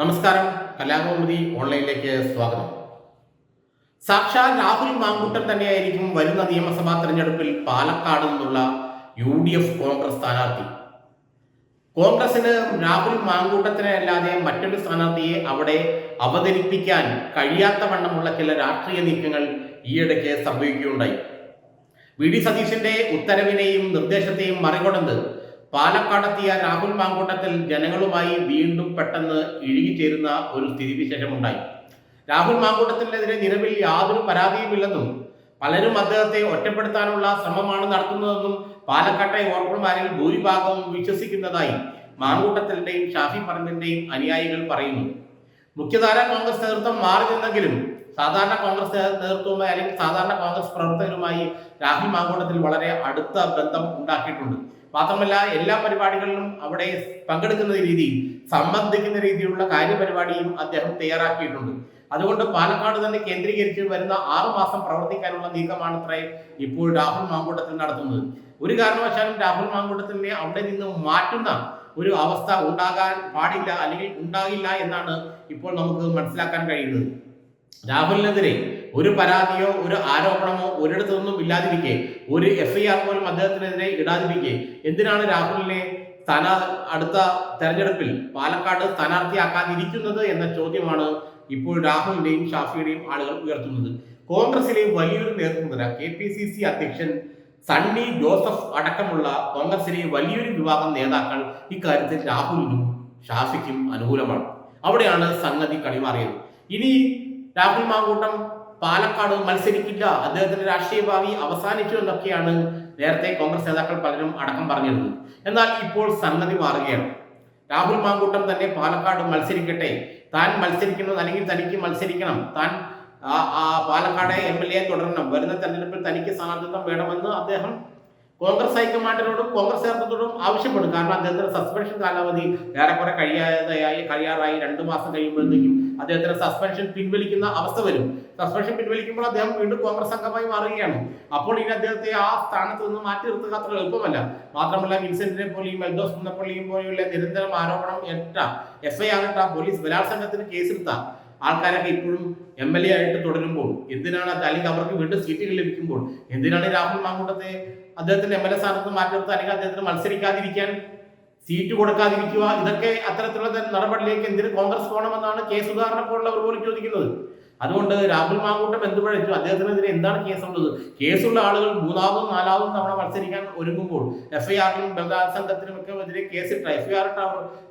നമസ്കാരം. കലാകൗമുദി ഓൺലൈനിലേക്ക് സ്വാഗതം. സാക്ഷാൽ രാഹുൽ മാങ്കുട്ടൻ തന്നെയായിരിക്കും വരുന്ന നിയമസഭാ തെരഞ്ഞെടുപ്പിൽ പാലക്കാട് നിന്നുള്ള യു ഡി എഫ് കോൺഗ്രസ് സ്ഥാനാർത്ഥി. കോൺഗ്രസിന് രാഹുൽ മാങ്കൂട്ടത്തിനെ അല്ലാതെ മറ്റൊരു സ്ഥാനാർത്ഥിയെ അവിടെ അവതരിപ്പിക്കാൻ കഴിയാത്ത വണ്ണമുള്ള ചില രാഷ്ട്രീയ നീക്കങ്ങൾ ഈയിടയ്ക്ക് സംഭവിക്കുകയുണ്ടായി. വി. ഡി. സതീശന്റെ ഉത്തരവിനെയും നിർദ്ദേശത്തെയും മറികടന്ന് പാലക്കാടെത്തിയ രാഹുൽ മാങ്കൂട്ടത്തിൽ ജനങ്ങളുമായി വീണ്ടും പെട്ടെന്ന് ഇഴുകിച്ചേരുന്ന ഒരു സ്ഥിതിവിശേഷമുണ്ടായി. രാഹുൽ മാങ്കൂട്ടത്തിനെതിരെ നിലവിൽ യാതൊരു പരാതിയുമില്ലെന്നും പലരും അദ്ദേഹത്തെ ഒറ്റപ്പെടുത്താനുള്ള ശ്രമമാണ് നടത്തുന്നതെന്നും പാലക്കാട്ടെ വോട്ടർമാരിൽ ഭൂരിഭാഗവും വിശ്വസിക്കുന്നതായി മാങ്കൂട്ടത്തിന്റെയും ഷാഫി പറമ്പിന്റെയും അനുയായികൾ പറയുന്നു. മുഖ്യധാര കോൺഗ്രസ് നേതൃത്വം മാറി നിന്നെങ്കിലും സാധാരണ കോൺഗ്രസ് നേതൃത്വവുമായി അല്ലെങ്കിൽ സാധാരണ കോൺഗ്രസ് പ്രവർത്തകരുമായി രാഹുൽ മാങ്കൂട്ടത്തിൽ വളരെ അടുത്ത ബന്ധം ഉണ്ടാക്കിയിട്ടുണ്ട്. മാത്രമല്ല എല്ലാ പരിപാടികളിലും അവിടെ പങ്കെടുക്കുന്ന രീതിയിൽ സംബന്ധിക്കുന്ന രീതിയിലുള്ള കാര്യപരിപാടിയും അദ്ദേഹം തയ്യാറാക്കിയിട്ടുണ്ട്. അതുകൊണ്ട് പാലക്കാട് തന്നെ കേന്ദ്രീകരിച്ച് വരുന്ന ആറു മാസം പ്രവർത്തിക്കാനുള്ള നീക്കമാണ് ഇത്രയും ഇപ്പോൾ രാഹുൽ മാങ്കൂട്ടത്തിൽ നടത്തുന്നത്. ഒരു കാരണവശാലും രാഹുൽ മാങ്കൂട്ടത്തിനെ അവിടെ നിന്ന് മാറ്റുന്ന ഒരു അവസ്ഥ ഉണ്ടാകാൻ പാടില്ല അല്ലെങ്കിൽ ഉണ്ടാകില്ല എന്നാണ് ഇപ്പോൾ നമുക്ക് മനസ്സിലാക്കാൻ കഴിയുന്നത്. രാഹുലിനെതിരെ ഒരു പരാതിയോ ഒരു ആരോപണമോ ഒരിടത്തൊന്നും ഇല്ലാതിരിക്കെ ഒരു എഫ് ഐ ആർ പോലും അദ്ദേഹത്തിനെതിരെ ഇടാതിരിക്കെ എന്തിനാണ് രാഹുലിനെ സ്ഥാനാ അടുത്ത തെരഞ്ഞെടുപ്പിൽ പാലക്കാട് സ്ഥാനാർത്ഥിയാക്കാതിരിക്കുന്നത് എന്ന ചോദ്യമാണ് ഇപ്പോൾ രാഹുലിന്റെയും ഷാഫിയുടെയും ആളുകൾ ഉയർത്തുന്നത്. കോൺഗ്രസിലെ വലിയൊരു നേതൃത്വം കെ പി സി സി അധ്യക്ഷൻ സണ്ണി ജോസഫ് അടക്കമുള്ള കോൺഗ്രസിലെ വലിയൊരു വിഭാഗം നേതാക്കൾ ഇക്കാര്യത്തിൽ രാഹുലിനും ഷാഫിക്കും അനുകൂലമാണ്. അവിടെയാണ് സംഗതി കളിമാറിയത് ഇനി രാഹുൽ മാങ്കൂട്ടം പാലക്കാട് മത്സരിക്കില്ല. അദ്ദേഹത്തിന്റെ രാഷ്ട്രീയ ഭാവി അവസാനിച്ചു എന്നൊക്കെയാണ് നേരത്തെ കോൺഗ്രസ് നേതാക്കൾ പലരും അടക്കം പറഞ്ഞിരുന്നത്. എന്നാൽ ഇപ്പോൾ സംഗതി മാറുകയാണ്. രാഹുൽ മാങ്കൂട്ടം തന്നെ പാലക്കാട് മത്സരിക്കട്ടെ. താൻ മത്സരിക്കണം അല്ലെങ്കിൽ തനിക്ക് മത്സരിക്കണം. താൻ പാലക്കാട് എം എൽ എ തുടരണം. വരുന്ന തെരഞ്ഞെടുപ്പിൽ തനിക്ക് സ്ഥാനാർത്ഥിത്വം വേണമെന്ന് അദ്ദേഹം കോൺഗ്രസ് ഹൈക്കമാൻഡിനോടും കോൺഗ്രസ് നേതൃത്വത്തോടും ആവശ്യപ്പെടും. കാരണം അദ്ദേഹത്തിന്റെ സസ്പെൻഷൻ കാലാവധി ഏറെക്കുറെ കഴിയാതെയായി കഴിയാറായി രണ്ടു മാസം കഴിയുമ്പോഴത്തേക്കും അദ്ദേഹത്തിന്റെ സസ്പെൻഷൻ പിൻവലിക്കുന്ന അവസ്ഥ വരും. സസ്പെൻഷൻ പിൻവലിക്കുമ്പോൾ അദ്ദേഹം വീണ്ടും കോൺഗ്രസ് അംഗമായി മാറുകയാണ്. അപ്പോൾ ഇനി അദ്ദേഹത്തെ ആ സ്ഥാനത്ത് നിന്ന് മാറ്റി നിർത്തുക അത്ര എളുപ്പമല്ല. മാത്രമല്ല വിൻസെന്റിനെ പോലെയും എൽദോസ് കുന്നപ്പള്ളിയും പോലെയുള്ള നിരന്തരം ആരോപണം ഏറ്റ എഫ് ഐ ആർ ഇട്ട പോലീസ് ബലാത്സംഗത്തിന് കേസെടുത്ത ആൾക്കാരൊക്കെ ഇപ്പോഴും എം എൽ എ ആയിട്ട് തുടരുമ്പോൾ എന്തിനാണ് അല്ലെങ്കിൽ അവർക്ക് വീണ്ടും സീറ്റുകൾ ലഭിക്കുമ്പോൾ? എന്തിനാണ് രാഹുൽ മാങ്കൂട്ടത്തെ അദ്ദേഹത്തിന്റെ എം എൽ എ സ്ഥാനത്ത് മാറ്റി അല്ലെങ്കിൽ അദ്ദേഹത്തിന് മത്സരിക്കാതിരിക്കാൻ സീറ്റ് കൊടുക്കാതിരിക്കുക? ഇതൊക്കെ അത്തരത്തിലുള്ള നടപടിയിലേക്ക് എന്തിന് കോൺഗ്രസ് പോകണമെന്നാണ് കെ സുധാകരനെ പോലുള്ളവർ പോലും ചോദിക്കുന്നത്. അതുകൊണ്ട് രാഹുൽ മാങ്കൂട്ടം എന്ത് അദ്ദേഹത്തിനെതിരെ എന്താണ് കേസുള്ളത് കേസുള്ള ആളുകൾ മൂന്നാമതും നാലാമതും തവണ മത്സരിക്കാൻ ഒരുങ്ങുമ്പോൾ എഫ് ഐ ആറിനും ബലാത്സംഗത്തിനും ഒക്കെ എതിരെ കേസിട്ട എഫ് ഐ ആർ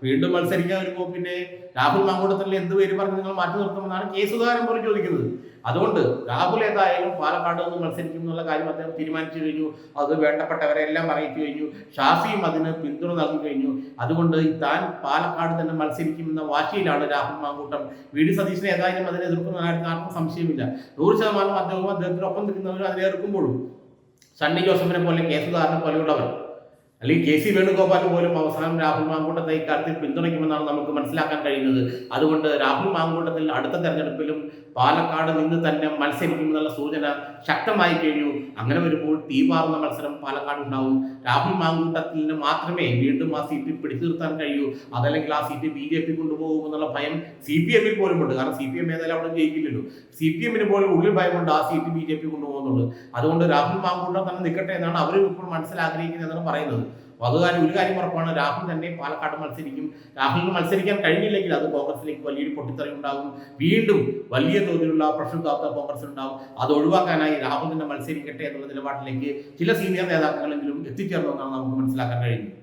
വീണ്ടും മത്സരിക്കാൻ ഒരുങ്ങുമ്പോൾ പിന്നെ രാഹുൽ മാങ്കൂട്ടത്തിൽ എന്ത് പേര് പറഞ്ഞ് നിങ്ങൾ മാറ്റി നിർത്തുമെന്നാണ് കേസുകാരൻ പോലും ചോദിക്കുന്നത്. അതുകൊണ്ട് രാഹുൽ ഏതായാലും പാലക്കാട് നിന്ന് മത്സരിക്കും എന്നുള്ള കാര്യം അദ്ദേഹം തീരുമാനിച്ചു കഴിഞ്ഞു. അത് വേണ്ടപ്പെട്ടവരെ എല്ലാം അറിയിച്ചു കഴിഞ്ഞു. ഷാഫിയും അതിന് പിന്തുണ നൽകി കഴിഞ്ഞു. അതുകൊണ്ട് താൻ പാലക്കാട് തന്നെ മത്സരിക്കുമെന്ന വാശിയിലാണ് രാഹുൽ മാങ്കൂട്ടം. വി ഡി സതീശനെ ഏതായാലും അതിനെ എതിർക്കുന്നതായിട്ട് ആർക്കും സംശയമില്ല. നൂറ് ശതമാനം അദ്ദേഹവും അദ്ദേഹത്തിനൊപ്പം നിൽക്കുന്നവരും അതിനെ എതിർക്കുമ്പോഴും സണ്ണി ജോസഫിനെ പോലെ കേസുകാരനെ പോലെയുള്ളവർ അല്ലെങ്കിൽ കെ സി വേണുഗോപാൽ പോലും അവസാനം രാഹുൽ മാങ്കൂട്ടത്തെ ഇക്കാര്യത്തിൽ പിന്തുണയ്ക്കുമെന്നാണ് നമുക്ക് മനസ്സിലാക്കാൻ കഴിയുന്നത്. അതുകൊണ്ട് രാഹുൽ മാങ്കൂട്ടത്തിൽ അടുത്ത തെരഞ്ഞെടുപ്പിലും പാലക്കാട് നിന്ന് തന്നെ മത്സരിക്കുമെന്നുള്ള സൂചന ശക്തമായി കഴിഞ്ഞു അങ്ങനെ വരുമ്പോൾ തീപാറുന്ന മത്സരം പാലക്കാട് ഉണ്ടാവും. രാഹുൽ മാങ്കൂട്ടത്തിന് മാത്രമേ വീണ്ടും ആ സീറ്റ് പിടിച്ചു നിർത്താൻ കഴിയൂ. അതല്ലെങ്കിൽ ആ സീറ്റ് ബി ജെ പി കൊണ്ടുപോകും എന്നുള്ള ഭയം സി പി എമ്മിൽ പോലും ഉണ്ട്. കാരണം സി പി എം ഏതായാലും അവിടെ ജയിക്കില്ലല്ലോ. സി പി എമ്മിന് പോലും ഉള്ളിൽ ഭയമുണ്ട് ആ സീറ്റ് ബി ജെ പി കൊണ്ടുപോകുന്നുള്ളൂ അതുകൊണ്ട് രാഹുൽ മാങ്കൂട്ടം തന്നെ നിൽക്കട്ടെ എന്നാണ് അവർ ഇപ്പോൾ മനസ്സിലാഗ്രഹിക്കുന്നത് എന്നാണ് പറയുന്നത്. അത് കാര്യം ഒരു കാര്യം ഉറപ്പാണ് രാഹുൽ തന്നെ പാലക്കാട് മത്സരിക്കും. രാഹുലിന് മത്സരിക്കാൻ കഴിഞ്ഞില്ലെങ്കിൽ അത് കോൺഗ്രസിലേക്ക് വലിയൊരു പൊട്ടിത്തെറി ഉണ്ടാകും. വീണ്ടും വലിയ തോതിലുള്ള പ്രക്ഷുബ്ധാർത്ഥ കോൺഗ്രസ് ഉണ്ടാകും. അത് ഒഴിവാക്കാനായി രാഹുൽ തന്നെ മത്സരിക്കട്ടെ എന്നുള്ള നിലപാടിലേക്ക് ചില സീനിയർ നേതാക്കളെങ്കിലും എത്തിച്ചേർന്നു എന്നാണ് നമുക്ക് മനസ്സിലാക്കാൻ കഴിയുന്നത്.